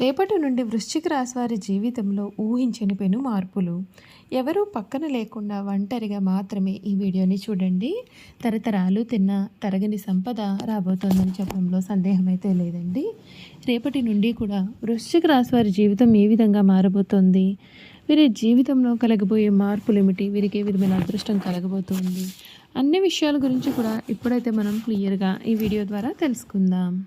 రేపటి నుండి వృశ్చిక రాశి వారి జీవితంలో ఊహించని పెను మార్పులు. ఎవరూ పక్కన లేకుండా ఒంటరిగా మాత్రమే ఈ వీడియోని చూడండి. తరతరాలు తిన్న తరగని సంపద రాబోతోందని చెప్పడంలో సందేహం అయితే లేదండి. రేపటి నుండి కూడా వృశ్చిక రాశి వారి జీవితం ఏ విధంగా మారబోతోంది? వీరి జీవితంలో కలగబోయే మార్పులు ఏమిటి వీరికి ఏ విధమైన అదృష్టం కలగబోతోంది? అన్ని విషయాల గురించి కూడా ఇప్పుడైతే మనం క్లియర్గా ఈ వీడియో ద్వారా తెలుసుకుందాం.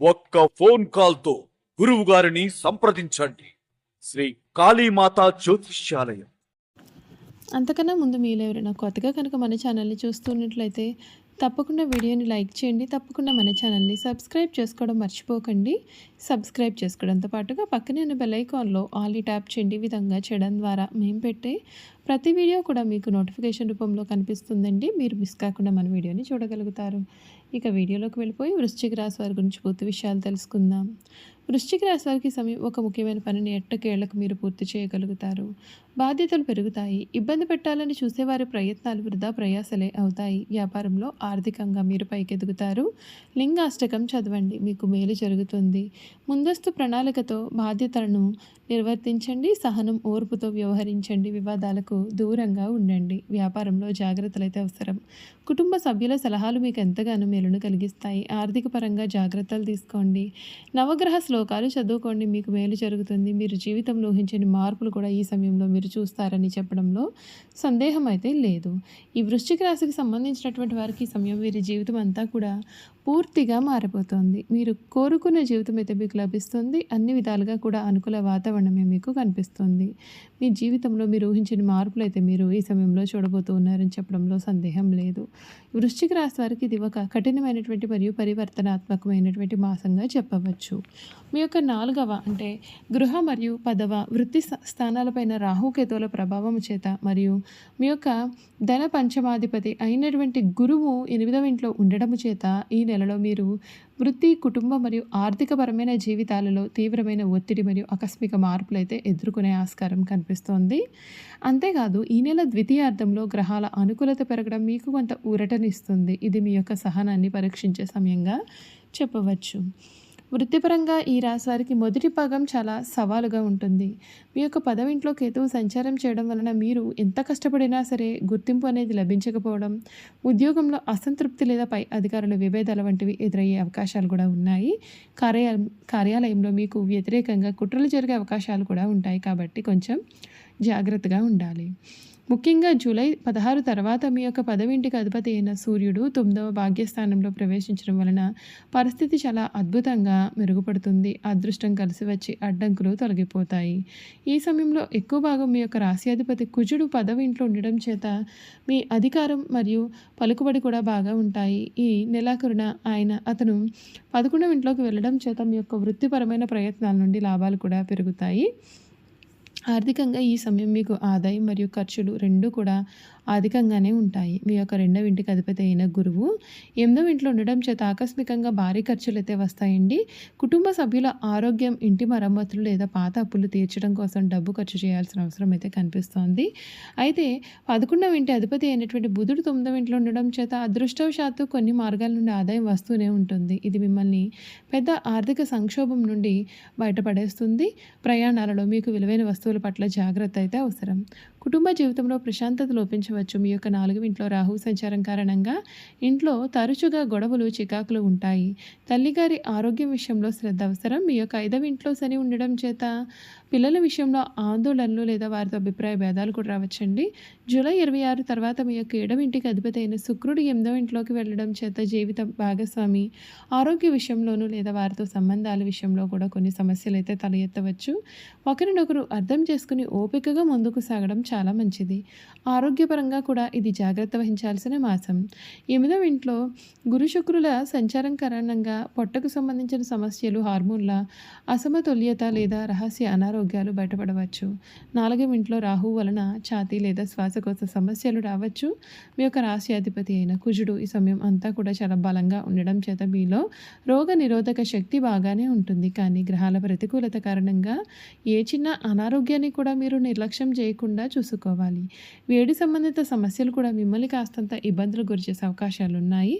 ఒక్క ఫోన్ కాల్తో గురువు గారిని సంప్రదించండి. శ్రీ కాళీమాత జ్యోతిష్యాలయం. అంతకన్నా ముందు మీరు ఎవరైనా కొత్తగా కనుక మన ఛానల్ని చూస్తున్నట్లయితే తప్పకుండా వీడియోని లైక్ చేయండి తప్పకుండా మన ఛానల్ని సబ్స్క్రైబ్ చేసుకోవడం మర్చిపోకండి. సబ్స్క్రైబ్ చేసుకోవడంతో పాటుగా పక్కనే ఉన్న బెల్ ఐకాన్లో ఆల్ ట్యాప్ చేయండి. విధంగా చేయడం ద్వారా మేము పెట్టే ప్రతి వీడియో కూడా మీకు నోటిఫికేషన్ రూపంలో కనిపిస్తుందండి. మీరు మిస్ కాకుండా మన వీడియోని చూడగలుగుతారు. ఇక వీడియోలోకి వెళ్ళిపోయి వృశ్చిక రాశి వారి గురించి పూర్తి విషయాలు తెలుసుకుందాం. వృశ్చిక రాశి వారికి సమయం ఒక ముఖ్యమైన పనిని ఎట్టకేళ్ళకు మీరు పూర్తి చేయగలుగుతారు. బాధ్యతలు పెరుగుతాయి. ఇబ్బంది పెట్టాలని చూసేవారి ప్రయత్నాలు వృధా ప్రయాసలే అవుతాయి. వ్యాపారంలో ఆర్థికంగా మీరు పైకెదుగుతారు. లింగాష్టకం చదవండి. మీకు మేలు జరుగుతుంది. ముందస్తు ప్రణాళికతో బాధ్యతలను నిర్వర్తించండి. సహనం ఓర్పుతో వ్యవహరించండి. వివాదాలకు దూరంగా ఉండండి. వ్యాపారంలో జాగ్రత్తలు అయితే అవసరం. కుటుంబ సభ్యుల సలహాలు మీకు ఎంతగానో మేలును కలిగిస్తాయి. ఆర్థిక పరంగా జాగ్రత్తలు తీసుకోండి. నవగ్రహ శ్లోకాలు చదువుకోండి. మీకు మేలు జరుగుతుంది. మీరు జీవితంలో ఊహించని మార్పులు కూడా ఈ సమయంలో మీరు చూస్తారని చెప్పడంలో సందేహం అయితే లేదు. ఈ వృశ్చిక రాశికి సంబంధించినటువంటి వారికి ఈ సమయం వీరి జీవితం అంతా కూడా పూర్తిగా మారిపోతుంది. మీరు కోరుకున్న జీవితం అయితే మీకు లభిస్తుంది. అన్ని విధాలుగా కూడా అనుకూల వాతావరణమే మీకు కనిపిస్తుంది. మీ జీవితంలో మీరు ఊహించిన మార్పులు అయితే మీరు ఈ సమయంలో చూడబోతూ ఉన్నారని చెప్పడంలో సందేహం లేదు. వృశ్చిక రాశి వారికి ఇది ఒక కఠినమైనటువంటి మరియు పరివర్తనాత్మకమైనటువంటి మాసంగా చెప్పవచ్చు. మీ యొక్క నాలుగవ అంటే గృహ మరియు పదవ వృత్తి స్థానాలపైన రాహుకేతువుల ప్రభావం చేత మరియు మీ యొక్క ధన పంచమాధిపతి అయినటువంటి గురువు ఎనిమిదవ ఇంట్లో ఉండడము చేత ఈ నెలలో మీరు వృత్తి కుటుంబ మరియు ఆర్థికపరమైన జీవితాలలో తీవ్రమైన ఒత్తిడి మరియు ఆకస్మిక మార్పులు అయితే ఎదుర్కొనే ఆస్కారం కనిపిస్తోంది. అంతేకాదు ఈ నెల ద్వితీయార్థంలో గ్రహాల అనుకూలత పెరగడం మీకు కొంత ఊరటనిస్తుంది. ఇది మీ యొక్క సహనాన్ని పరీక్షించే సమయంగా చెప్పవచ్చు. వృత్తిపరంగా ఈ రాశి వారికి మొదటి భాగం చాలా సవాలుగా ఉంటుంది. మీ యొక్క పదవింట్లో కేతువు సంచారం చేయడం వలన మీరు ఎంత కష్టపడినా సరే గుర్తింపు అనేది లభించకపోవడం ఉద్యోగంలో అసంతృప్తి లేదా పై అధికారుల విభేదాల వంటివి ఎదురయ్యే అవకాశాలు కూడా ఉన్నాయి. కార్యాలయం కార్యాలయంలో మీకు వ్యతిరేకంగా కుట్రలు జరిగే అవకాశాలు కూడా ఉంటాయి కాబట్టి కొంచెం జాగ్రత్తగా ఉండాలి. ముఖ్యంగా జూలై పదహారు తర్వాత మీ యొక్క పదవింటికి అధిపతి అయిన సూర్యుడు తొమ్మిదవ భాగ్యస్థానంలో ప్రవేశించడం వలన పరిస్థితి చాలా అద్భుతంగా మెరుగుపడుతుంది. అదృష్టం కలిసి వచ్చి అడ్డంకులు తొలగిపోతాయి. ఈ సమయంలో ఎక్కువ భాగం మీ యొక్క రాశ్యాధిపతి కుజుడు పదవి ఇంట్లో ఉండడం చేత మీ అధికారం మరియు పలుకుబడి కూడా బాగా ఉంటాయి. ఈ నెలాఖరున ఆయన అతను పదకొండవ ఇంట్లోకి వెళ్ళడం చేత మీ యొక్క వృత్తిపరమైన ప్రయత్నాల నుండి లాభాలు కూడా పెరుగుతాయి. ఆర్థికంగా ఈ సమయం మీకు ఆదాయం మరియు ఖర్చులు రెండు కూడా అధికంగానే ఉంటాయి. మీ యొక్క రెండవ ఇంటికి అధిపతి అయిన గురువు ఎనిమిదవ ఇంట్లో ఉండడం చేత ఆకస్మికంగా భారీ ఖర్చులు అయితే వస్తాయండి. కుటుంబ సభ్యుల ఆరోగ్యం ఇంటి మరమ్మతులు లేదా పాత అప్పులు తీర్చడం కోసం డబ్బు ఖర్చు చేయాల్సిన అవసరం అయితే కనిపిస్తోంది. అయితే పదకొండవ ఇంటి అధిపతి అయినటువంటి బుధుడు తొమ్మిదవ ఇంట్లో ఉండడం చేత అదృష్టవశాత్తు కొన్ని మార్గాల నుండి ఆదాయం వస్తూనే ఉంటుంది. ఇది మిమ్మల్ని పెద్ద ఆర్థిక సంక్షోభం నుండి బయటపడేస్తుంది. ప్రయాణాలలో మీకు విలువైన వస్తువులు పట్ల జాగ్రత్త అయితే అవసరం. కుటుంబ జీవితంలో ప్రశాంతత లోపించవచ్చు. మీ యొక్క నాలుగు ఇంట్లో రాహు సంచారం కారణంగా ఇంట్లో తరచుగా గొడవలు చికాకులు ఉంటాయి. తల్లిగారి ఆరోగ్యం విషయంలో శ్రద్ధ అవసరం. మీ యొక్క ఐదవ ఇంట్లో శని ఉండడం చేత పిల్లల విషయంలో ఆందోళనలు లేదా వారితో అభిప్రాయ భేదాలు కూడా రావచ్చండి. జూలై ఇరవై ఆరు తర్వాత మీ యొక్క ఏడవ ఇంటికి అధిపతి అయిన శుక్రుడు ఎనిమిదవ ఇంట్లోకి వెళ్ళడం చేత జీవిత భాగస్వామి ఆరోగ్య విషయంలోనూ లేదా వారితో సంబంధాల విషయంలో కూడా కొన్ని సమస్యలు అయితే తల ఎత్తవచ్చు. ఒకరినొకరు అర్థం చేసుకుని ఓపికగా ముందుకు సాగడం చాలా మంచిది. ఆరోగ్యపరంగా కూడా ఇది జాగ్రత్త వహించాల్సిన మాసం. ఎనిమిదవ ఇంట్లో గురు శుక్రుల సంచారం కారణంగా పొట్టకు సంబంధించిన సమస్యలు హార్మోన్ల అసమతుల్యత లేదా రహస్య అనారోగ్యాలు బయటపడవచ్చు. నాలుగవ ఇంట్లో రాహు వలన ఛాతీ లేదా శ్వాసకోశ సమస్యలు రావచ్చు. మీ యొక్క రాశి అధిపతి అయిన కుజుడు ఈ సమయం అంతా కూడా చాలా బలంగా ఉండడం చేత మీలో రోగ నిరోధక శక్తి బాగానే ఉంటుంది. కానీ గ్రహాల ప్రతికూలత కారణంగా ఏ చిన్న అనారోగ్యాన్ని కూడా మీరు నిర్లక్ష్యం చేయకుండా చూసుకోవాలి. వేడి సంబంధిత సమస్యలు కూడా మిమ్మల్ని కాస్తంత ఇబ్బందులు గురిచేసే అవకాశాలు ఉన్నాయి.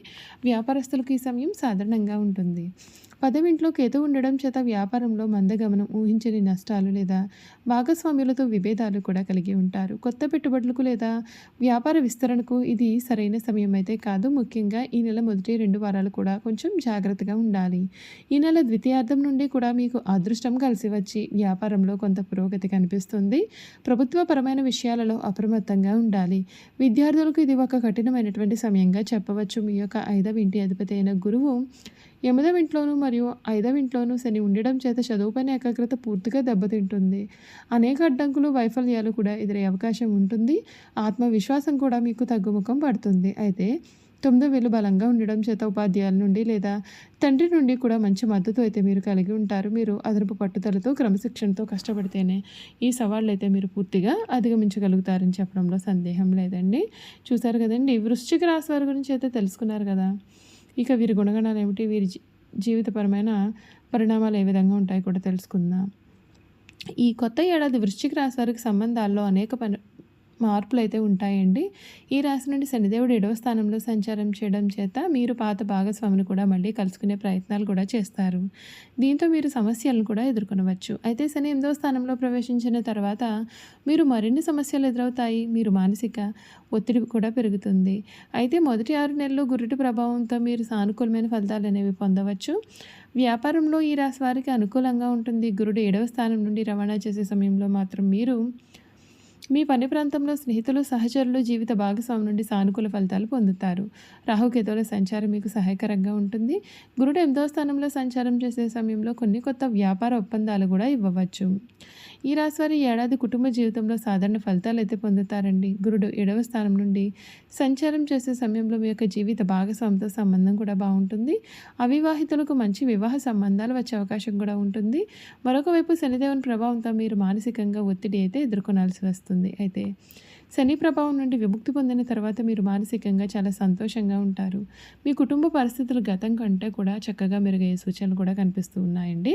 వ్యాపారస్తులకు ఈ సమయం సాధారణంగా ఉంటుంది. పదవింట్లో కేతు ఉండడం చేత వ్యాపారంలో మందగమనం ఊహించని నష్టాలు లేదా భాగస్వామ్యులతో విభేదాలు కూడా కలిగి ఉంటారు. కొత్త పెట్టుబడులకు లేదా వ్యాపార విస్తరణకు ఇది సరైన సమయం అయితే కాదు. ముఖ్యంగా ఈ నెల మొదటి రెండు వారాలు కూడా కొంచెం జాగ్రత్తగా ఉండాలి. ఈ నెల ద్వితీయార్థం నుండి కూడా మీకు అదృష్టం కలిసి వచ్చి వ్యాపారంలో కొంత పురోగతి కనిపిస్తుంది. ప్రభుత్వపరమైన విషయాలలో అప్రమత్తంగా ఉండాలి. విద్యార్థులకు ఇది ఒక కఠినమైనటువంటి సమయంగా చెప్పవచ్చు. మీ యొక్క ఐదవ ఇంటి అధిపతి అయిన గురువు ఎనిమిదవ ఇంట్లోనూ మరియు ఐదవ ఇంట్లోనూ శని ఉండడం చేత చదువుపైన ఏకాగ్రత పూర్తిగా దెబ్బతింటుంది. అనేక అడ్డంకులు వైఫల్యాలు కూడా ఎదురయ్యే అవకాశం ఉంటుంది. ఆత్మవిశ్వాసం కూడా మీకు తగ్గుముఖం పడుతుంది. అయితే తొమ్మిదో వేలు బలంగా ఉండడం చేత ఉపాధ్యాయుల నుండి లేదా తండ్రి నుండి కూడా మంచి మద్దతు అయితే మీరు కలిగి ఉంటారు. మీరు అదనపు పట్టుదలతో క్రమశిక్షణతో కష్టపడితేనే ఈ సవాళ్ళు అయితే మీరు పూర్తిగా అధిగమించగలుగుతారని చెప్పడంలో సందేహం లేదండి. చూసారు కదండి వృశ్చిక రాశి వారి గురించి అయితే తెలుసుకున్నారు కదా. ఇక వీరి గుణగణాలు ఏమిటి? వీరి జీ- జీవితపరమైన పరిణామాలు ఏ విధంగా ఉంటాయి కూడా తెలుసుకుందాం. ఈ కొత్త ఏడాది వృశ్చిక రాశి వారికి సంబంధాల్లో అనేక పని మార్పులు అయితే ఉంటాయండి. ఈ రాశి నుండి శనిదేవుడు ఏడవ స్థానంలో సంచారం చేయడం చేత మీరు పాత భాగస్వామిని కూడా మళ్ళీ కలుసుకునే ప్రయత్నాలు కూడా చేస్తారు. దీంతో మీరు సమస్యలను కూడా ఎదుర్కొనవచ్చు. అయితే శని ఎనిమిదవ స్థానంలో ప్రవేశించిన తర్వాత మీరు మరిన్ని సమస్యలు ఎదురవుతాయి. మీరు మానసిక ఒత్తిడి కూడా పెరుగుతుంది. అయితే మొదటి ఆరు నెలలు గురుటి ప్రభావంతో మీరు సానుకూలమైన ఫలితాలు అనేవి పొందవచ్చు. వ్యాపారంలో ఈ రాశి వారికి అనుకూలంగా ఉంటుంది. గురుడు ఏడవ స్థానం నుండి రవాణా చేసే సమయంలో మాత్రం మీరు మీ పని ప్రాంతంలో స్నేహితులు సహచరులు జీవిత భాగస్వామి నుండి సానుకూల ఫలితాలు పొందుతారు. రాహుకేతువుల సంచారం మీకు సహాయకరంగా ఉంటుంది. గురుడు ఎనిమిదవ స్థానంలో సంచారం చేసే సమయంలో కొన్ని కొత్త వ్యాపార ఒప్పందాలు కూడా ఇవ్వవచ్చు. ఈ రాశి వారి ఏడాది కుటుంబ జీవితంలో సాధారణ ఫలితాలు అయితే పొందుతారండి. గురుడు ఏడవ స్థానం నుండి సంచారం చేసే సమయంలో మీ యొక్క జీవిత భాగస్వామితో సంబంధం కూడా బాగుంటుంది. అవివాహితులకు మంచి వివాహ సంబంధాలు వచ్చే అవకాశం కూడా ఉంటుంది. మరొక వైపు శనిదేవుని ప్రభావంతో మీరు మానసికంగా ఒత్తిడి అయితే ఎదుర్కొనాల్సి వస్తుంది. అయితే శని ప్రభావం నుండి విముక్తి పొందిన తర్వాత మీరు మానసికంగా చాలా సంతోషంగా ఉంటారు. మీ కుటుంబ పరిస్థితులు గతం కంటే కూడా చక్కగా మెరుగయ్యే సూచనలు కూడా కనిపిస్తూ ఉన్నాయండి.